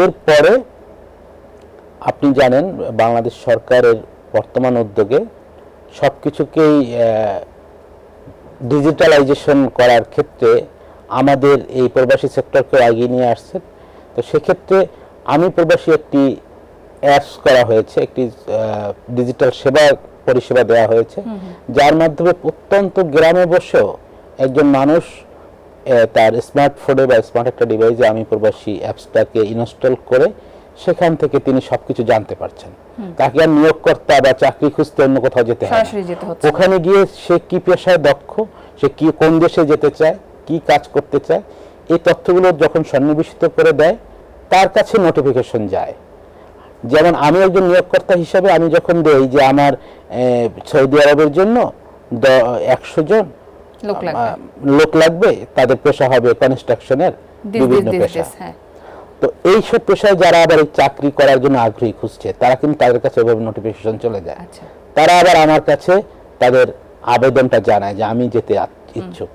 এরপরে আপনি জানেন বাংলাদেশ সরকারের বর্তমান উদ্যোগে সব কিছুকেই ডিজিটালাইজেশন করার ক্ষেত্রে আমাদের এই প্রবাসী সেক্টরকে এগিয়ে নিয়ে আসছে। তো সেক্ষেত্রে আমি প্রবাসী একটি অ্যাপস করা হয়েছে একটি ডিজিটাল সেবা পরিষেবা দেওয়া হয়েছে। যার মাধ্যমে প্রত্যন্ত গ্রামে বসেও একজন মানুষ তার স্মার্টফোনে বা স্মার্ট একটা ডিভাইসে আমি প্রবাসী অ্যাপসটাকে ইনস্টল করে সেখান থেকে তিনি সবকিছু জানতে পারছেন। তাকে আর নিয়োগকর্তা বা চাকরি খুঁজতে অন্য কোথাও যেতে হয় ওখানে গিয়ে সে কি পেশায় দক্ষ সে কি কোন দেশে যেতে চায় কি কাজ করতে চায় এই তথ্যগুলো যখন সন্নিবেশিত করে দেয় তার কাছে নোটিফিকেশন যায়। যেমন আমি একজন নিয়োগকর্তা হিসাবে আমি যখন দেই যে আমার সৌদি আরবের জন্য একশো জন লোক লাগবে। লোক লাগবে তাদের পেশা হবে কনস্ট্রাকশনের বিভিন্ন পেশা। তো এই সব এইসব পেশায় যারা আবার চাকরি করার জন্য আগ্রহী খুঁজছে তারা কিন্তু তাদের কাছে এভাবে নোটিফিকেশন চলে যায়। আচ্ছা। তারা আবার আমার কাছে তাদের আবেদনটা জানায় যে আমি যেতে ইচ্ছুক।